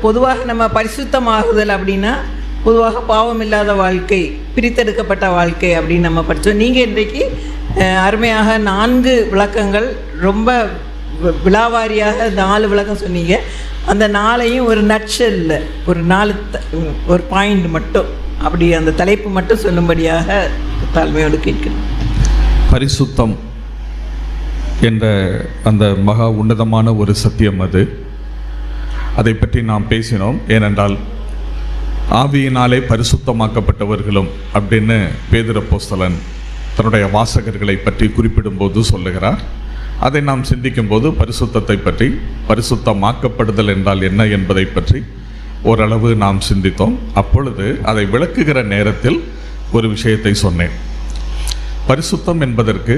பொதுவாக நம்ம பரிசுத்தமாகுதல் அப்படின்னா பொதுவாக பாவம் இல்லாத வாழ்க்கை பிரித்தெடுக்கப்பட்ட வாழ்க்கை அப்படின்னு நம்ம படித்தோம் நீங்கள் இன்றைக்கு அருமையாக நான்கு விளக்கங்கள் ரொம்ப விழாவாரியாக நாலு விளக்கம் சொன்னீங்க. அந்த நாளையும் ஒரு நட்சல்ல ஒரு நாலு த- ஒரு பாயிண்ட் மட்டும். அப்படி அந்த தலைப்பு மட்டும் சொல்லும்படியாக தாழ்மையோடு கேட்கிறேன். பரிசுத்தம் என்ற அந்த மகா உன்னதமான ஒரு சத்தியம் அது. அதை பற்றி நாம் பேசினோம். ஏனென்றால் ஆவியினாலே பரிசுத்தமாக்கப்பட்டவர்களும் அப்படின்னு பேதுரப்போஸ்தலன் தன்னுடைய வாசகர்களை பற்றி குறிப்பிடும்போது சொல்லுகிறார். அதை நாம் சிந்திக்கும்போது பரிசுத்தத்தை பற்றி பரிசுத்தமாக்கப்படுதல் என்றால் என்ன என்பதை பற்றி ஓரளவு நாம் சிந்தித்தோம். அப்பொழுது அதை விளக்குகிற நேரத்தில் ஒரு விஷயத்தை சொன்னேன். பரிசுத்தம் என்பதற்கு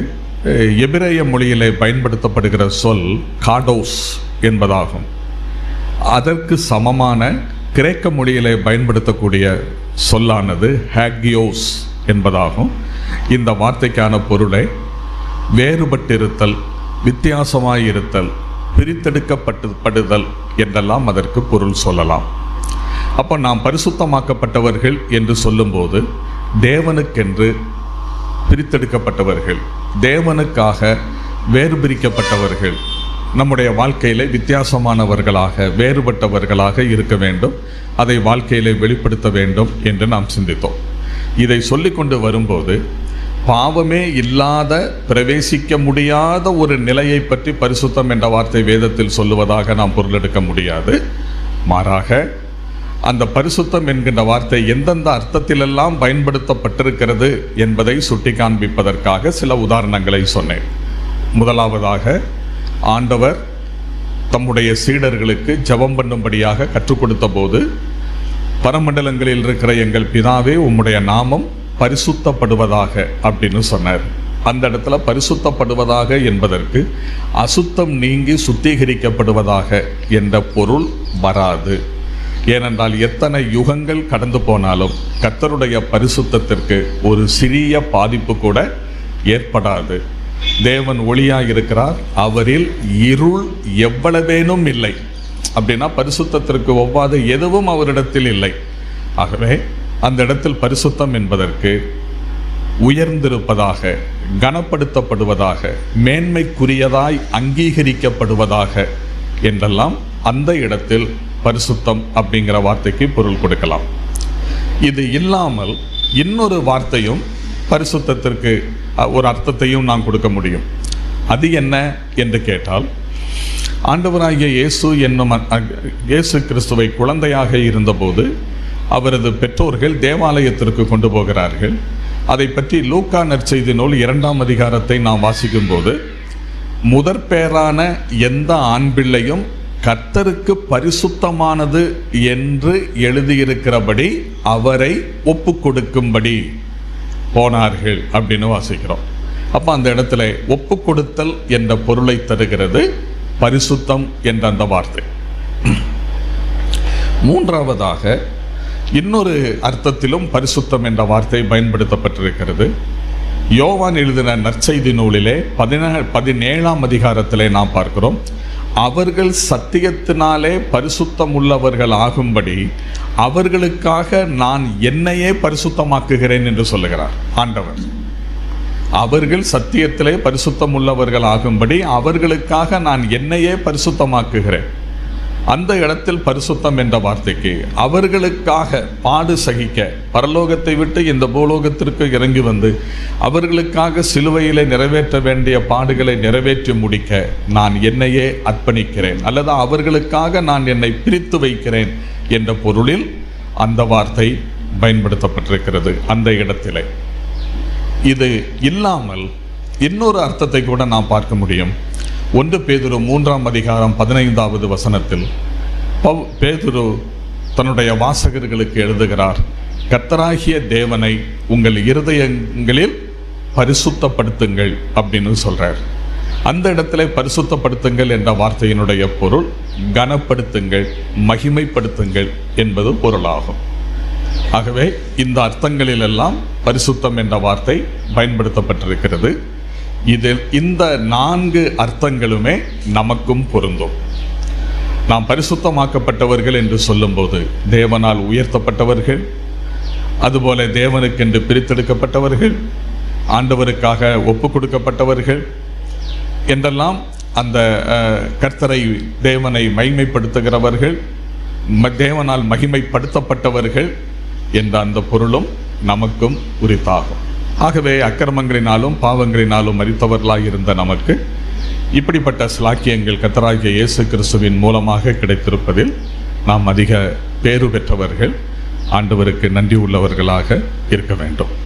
எபிரேய மொழியிலே பயன்படுத்தப்படுகிற சொல் காடோஸ் என்பதாகும். அதற்கு சமமான கிரேக்க மொழியிலே பயன்படுத்தக்கூடிய சொல்லானது ஹேக்கியோஸ் என்பதாகும். இந்த வார்த்தைக்கான பொருளை வேறுபட்டிருத்தல் வித்தியாசமாயிருத்தல் பிரித்தெடுக்கப்பட்டு படுதல் என்றெல்லாம் அதற்கு பொருள் சொல்லலாம். அப்போ நாம் பரிசுத்தமாக்கப்பட்டவர்கள் என்று சொல்லும்போது தேவனுக்கென்று பிரித்தெடுக்கப்பட்டவர்கள் தேவனுக்காக வேறு பிரிக்கப்பட்டவர்கள் நம்முடைய வாழ்க்கையிலே வித்தியாசமானவர்களாக வேறுபட்டவர்களாக இருக்க வேண்டும். அதை வாழ்க்கையிலே வெளிப்படுத்த வேண்டும் என்று நாம் சிந்தித்தோம். இதை சொல்லிக்கொண்டு வரும்போது பாவமே இல்லாத பிரவேசிக்க முடியாத ஒரு நிலையை பற்றி பரிசுத்தம் என்ற வார்த்தை வேதத்தில் சொல்லுவதாக நாம் பொருளெடுக்க முடியாது. மாறாக அந்த பரிசுத்தம் என்கின்ற வார்த்தை எந்தெந்த அர்த்தத்திலெல்லாம் பயன்படுத்தப்பட்டிருக்கிறது என்பதை சுட்டி காண்பிப்பதற்காக சில உதாரணங்களை சொன்னேன். முதலாவதாக ஆண்டவர் தம்முடைய சீடர்களுக்கு ஜெபம் பண்ணும்படியாக கற்றுக் கொடுத்த போது பரமண்டலங்களில் இருக்கிற எங்கள் பிதாவே உம்முடைய நாமம் பரிசுத்தப்படுவதாக அப்படின்னு சொன்னார். அந்த இடத்துல பரிசுத்தப்படுவதாக என்பதற்கு அசுத்தம் நீங்கி சுத்திகரிக்கப்படுவதாக என்ற பொருள் வராது. ஏனென்றால் எத்தனை யுகங்கள் கடந்து போனாலும் கர்த்தருடைய பரிசுத்தத்திற்கு ஒரு சிறிய பாதிப்பு கூட ஏற்படாது. தேவன் ஒளியாக இருக்கிறார் அவரில் இருள் எவ்வளவேனும் இல்லை. அப்படின்னா பரிசுத்தத்திற்கு ஒவ்வாத எதுவும் அவரிடத்தில் இல்லை. ஆகவே அந்த இடத்தில் பரிசுத்தம் என்பதற்கு உயர்ந்திருப்பதாக கனப்படுத்தப்படுவதாக மேன்மைக்குரியதாய் அங்கீகரிக்கப்படுவதாக என்றெல்லாம் அந்த இடத்தில் பரிசுத்தம் அப்படிங்கிற வார்த்தைக்கு பொருள் கொடுக்கலாம். இது இல்லாமல் இன்னொரு வார்த்தையும் பரிசுத்தத்திற்கு ஒரு அர்த்தத்தையும் நாம் கொடுக்க முடியும். அது என்ன என்று கேட்டால் ஆண்டவராகிய இயேசு என்னும் இயேசு கிறிஸ்துவை குழந்தையாக இருந்தபோது அவரது பெற்றோர்கள் தேவாலயத்திற்கு கொண்டு போகிறார்கள். அதை பற்றி லூக்கா நற்செய்தி நூல் இரண்டாம் அதிகாரத்தை நாம் வாசிக்கும்போது முதற் பேரான எந்த ஆண் பிள்ளையும் கர்த்தருக்கு பரிசுத்தமானது என்று எழுதியிருக்கிறபடி அவரை ஒப்பு கொடுக்கும்படி போனார்கள் அப்படின்னு வாசிக்கிறோம். அப்போ அந்த இடத்துல ஒப்பு கொடுத்தல் என்ற பொருளை தருகிறது பரிசுத்தம் என்ற அந்த வார்த்தை. மூன்றாவதாக இன்னொரு அர்த்தத்திலும் பரிசுத்தம் என்ற வார்த்தை பயன்படுத்தப்பட்டிருக்கிறது. யோவான் எழுதின நற்செய்தி நூலிலே பதினா பதினேழாம் அதிகாரத்திலே நாம் பார்க்கிறோம். அவர்கள் சத்தியத்தினாலே பரிசுத்தம் உள்ளவர்கள் ஆகும்படி அவர்களுக்காக நான் என்னையே பரிசுத்தமாக்குகிறேன் என்று சொல்லுகிறார். ஆண்டவர். அவர்கள் சத்தியத்திலே பரிசுத்தம் உள்ளவர்கள் ஆகும்படி அவர்களுக்காக நான் என்னையே பரிசுத்தமாக்குகிறேன். அந்த இடத்தில் பரிசுத்தம் என்ற வார்த்தைக்கு அவர்களுக்காக பாடு சகிக்க பரலோகத்தை விட்டு இந்த பூலோகத்திற்கு இறங்கி வந்து அவர்களுக்காக சிலுவையிலே நிறைவேற்ற வேண்டிய பாடுகளை நிறைவேற்றி முடிக்க நான் என்னையே அர்ப்பணிக்கிறேன் அல்லது அவர்களுக்காக நான் என்னை பிரித்து வைக்கிறேன் என்ற பொருளில் அந்த வார்த்தை பயன்படுத்தப்பட்டிருக்கிறது அந்த இடத்திலே. இது இல்லாமல் இன்னொரு அர்த்தத்தை கூட நாம் பார்க்க முடியும். ஒன்று பேதுரு மூன்றாம் அதிகாரம் பதினைந்தாவது வசனத்தில் பவ் பேதுரு தன்னுடைய வாசகர்களுக்கு எழுதுகிறார் கத்தராகிய தேவனை உங்கள் இருதயங்களில் பரிசுத்தப்படுத்துங்கள் அப்படின்னு சொல்கிறார் அந்த இடத்துல பரிசுத்தப்படுத்துங்கள் என்ற வார்த்தையினுடைய பொருள் கனப்படுத்துங்கள் மகிமைப்படுத்துங்கள் என்பது பொருளாகும். ஆகவே இந்த அர்த்தங்களிலெல்லாம் பரிசுத்தம் என்ற வார்த்தை பயன்படுத்தப்பட்டிருக்கிறது. இதில் இந்த நான்கு அர்த்தங்களுமே நமக்கும் பொருந்தும். நாம் பரிசுத்தமாக்கப்பட்டவர்கள் என்று சொல்லும்போது தேவனால் உயர்த்தப்பட்டவர்கள் அதுபோல தேவனுக்கென்று பிரித்தெடுக்கப்பட்டவர்கள் ஆண்டவருக்காக ஒப்பு கொடுக்கப்பட்டவர்கள் என்றெல்லாம் அந்த கர்த்தரை தேவனை மகிமைப்படுத்துகிறவர்கள் ம- தேவனால் மகிமைப்படுத்தப்பட்டவர்கள் என்ற அந்த பொருளும் நமக்கும் உரித்தாகும். ஆகவே அக்கிரமங்களினாலும் பாவங்களினாலும் மறித்தவர்களாக இருந்த நமக்கு இப்படிப்பட்ட சிலாக்கியங்கள் கத்தராகிய இயேசு கிறிஸ்துவின் மூலமாக கிடைத்திருப்பதில் நாம் அதிக பேறு பெற்றவர்கள் ஆண்டவருக்கு நன்றி உள்ளவர்களாக இருக்க வேண்டும்.